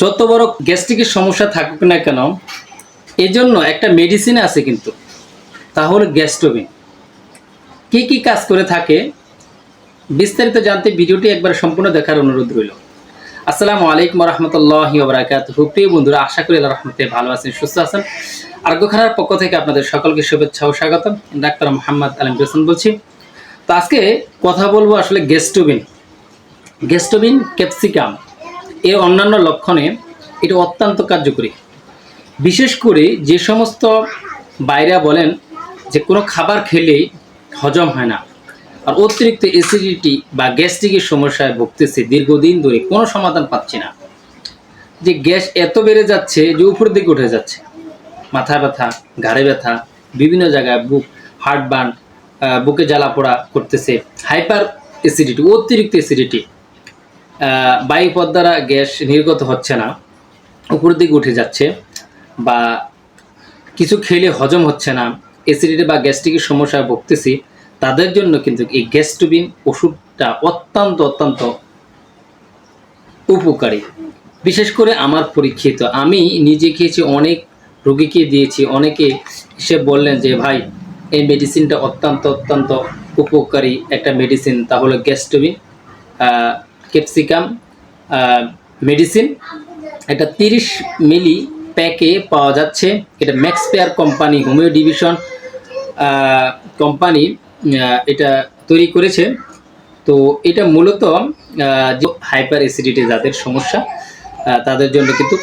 যত বড় গ্যাস্ট্রিকের সমস্যা থাকুক না কেন, এজন্য একটা মেডিসিন আছে কিন্তু, তা হলো গ্যাস্ট্রোবিন কি কি কাজ করে থাকে, বিস্তারিত জানতে ভিডিওটি একবার সম্পূর্ণ দেখার অনুরোধ রইল। আসসালামু আলাইকুম রহমতুল্লাহ বরাকাত প্রিয় বন্ধুরা, আশা করি আল্লাহ রহমতে ভালো আছেন, সুস্থ আছেন। আরোগ্যখানার পক্ষ থেকে আপনাদের সকলকে শুভেচ্ছা ও স্বাগতম। ডাক্তার মোহাম্মদ আলম হোসেন বলছি। তো আজকে কথা বলব আসলে গেস্টোবিন গেস্টোবিন ক্যাপসিকাম এর অন্যান্য লক্ষণে এটা অত্যন্ত কার্যকরী। বিশেষ করে যে সমস্ত বাইরা বলেন যে কোনো খাবার খেলেই হজম হয় না আর অতিরিক্ত অ্যাসিডিটি বা গ্যাস্ট্রিকের সমস্যায় ভুগতেছে দীর্ঘদিন ধরে কোনো সমাধান পাচ্ছি না। যে গ্যাস এত বেড়ে যাচ্ছে যে উপরের দিকে উঠে যাচ্ছে। মাথা ব্যথা, ঘাড়ে ব্যথা, বিভিন্ন জায়গায় বুক হার্ট বার্ন বুকে জ্বালা পোড়া করতেছে হাইপার অ্যাসিডিটি অতিরিক্ত অ্যাসিডিটি বায়ুপথ দ্বারা গ্যাস নির্গত হচ্ছে না। উপরের দিকে উঠে যাচ্ছে বা কিছু খেলে হজম হচ্ছে না। অ্যাসিডিটি বা গ্যাস্ট্রিকের সমস্যায় ভুগতেছি। তাদের জন্য কিন্তু এই গ্যাস্ট্রোবিন ওষুধটা অত্যন্ত অত্যন্ত উপকারী। বিশেষ করে আমার পরীক্ষিত। আমি নিজে খেয়েছি, অনেক রোগীকে দিয়েছি, অনেকে এসে বললেন যে, ভাই, এই মেডিসিনটা অত্যন্ত অত্যন্ত উপকারী একটা মেডিসিন তাহলে গ্যাস্ট্রোবিন ক্যাপসিকাম মেডিসিন এটা তিরিশ মিলি প্যাকে পাওয়া যাচ্ছে। এটা max pair company homeo division company এটা তৈরি করেছে। তো এটা মূলত যে হাইপার অ্যাসিডিটি যাদের সমস্যা তাদের জন্য কিন্তু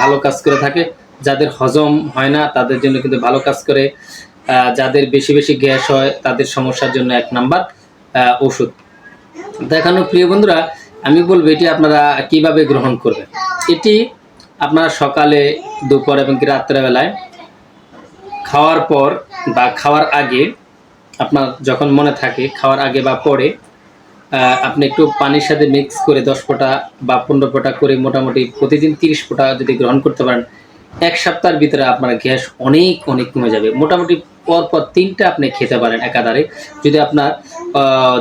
ভালো কাজ করে থাকে। যাদের হজম হয় না, তাদের জন্য কিন্তু ভালো কাজ করে। যাদের বেশি বেশি গ্যাস হয়, তাদের সমস্যার জন্য এক নাম্বার ওষুধ। দেখানো প্রিয় বন্ধুরা আমি বলব এটি আপনারা কীভাবে গ্রহণ করবেন। এটি আপনারা সকালে, দুপুর এবং কি রাত্রেবেলায় খাওয়ার পর বা খাওয়ার আগে আপনার যখন মনে থাকে, খাওয়ার আগে বা পরে আপনি একটু পানির সাথে মিক্স করে দশ ফোঁটা বা পনেরো ফোঁটা করে মোটামুটি প্রতিদিন তিরিশ ফোঁটা যদি গ্রহণ করতে পারেন, এক সপ্তাহের ভিতরে আপনার গ্যাস অনেক অনেক কমে যাবে। মোটামুটি পর পর তিনটা আপনি খেতে পারেন একাধারে। যদি আপনার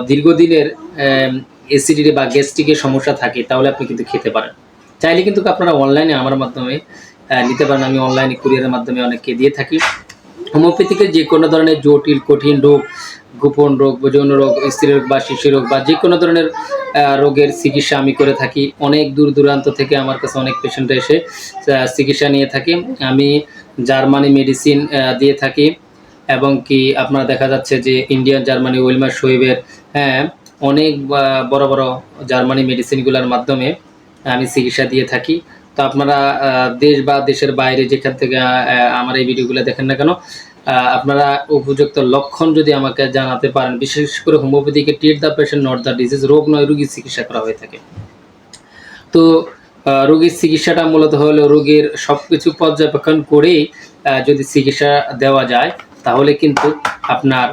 দীর্ঘদিনের অ্যাসিডিটি বা গ্যাস্ট্রিকের সমস্যা থাকে, তাহলে আপনি কিন্তু খেতে পারেন। চাইলে কিন্তু আপনারা অনলাইনে আমার মাধ্যমে নিতে পারেন। আমি অনলাইনে কুরিয়ারের মাধ্যমে অনেককে দিয়ে থাকি। হোমিওপ্যাথিকের যে কোনো ধরনের জটিল, কঠিন রোগ, গোপন রোগ, যৌন রোগ স্ত্রী রোগ বা শিশু রোগ বা যে কোনো ধরনের রোগের চিকিৎসা আমি করে থাকি। অনেক দূর দূরান্ত থেকে আমার কাছে অনেক পেশেন্ট এসে চিকিৎসা নিয়ে থাকি। আমি জার্মানি মেডিসিন দিয়ে থাকি। এবং কি আপনার দেখা যাচ্ছে যে ইন্ডিয়ান জার্মানি ওয়েলমার শোয়েবের হ্যাঁ অনেক বড় বড় জার্মানি মেডিসিনগুলোর মাধ্যমে আমি চিকিৎসা দিয়ে থাকি। তো আপনারা দেশ বা দেশের বাইরে যেখান থেকে আমার এই ভিডিওগুলো দেখেন না কেন আপনারা উপযুক্ত লক্ষণ যদি আমাকে জানাতে পারেন, বিশেষ করে হোমিওপ্যাথিকে treat the patient not the disease রোগ নয় রোগীর চিকিৎসা করা হয়ে থাকে। তো রোগীর চিকিৎসাটা মূলত হলো রোগীর সব কিছু পর্যবেক্ষণ করেই যদি চিকিৎসা দেওয়া যায়, তাহলে কিন্তু আপনার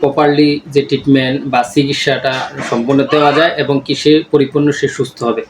প্রপারলি যে ট্রিটমেন্ট বা চিকিৎসাটা সম্পূর্ণ দেওয়া যায় এবং কি সে পরিপূর্ণ সে সুস্থ হবে।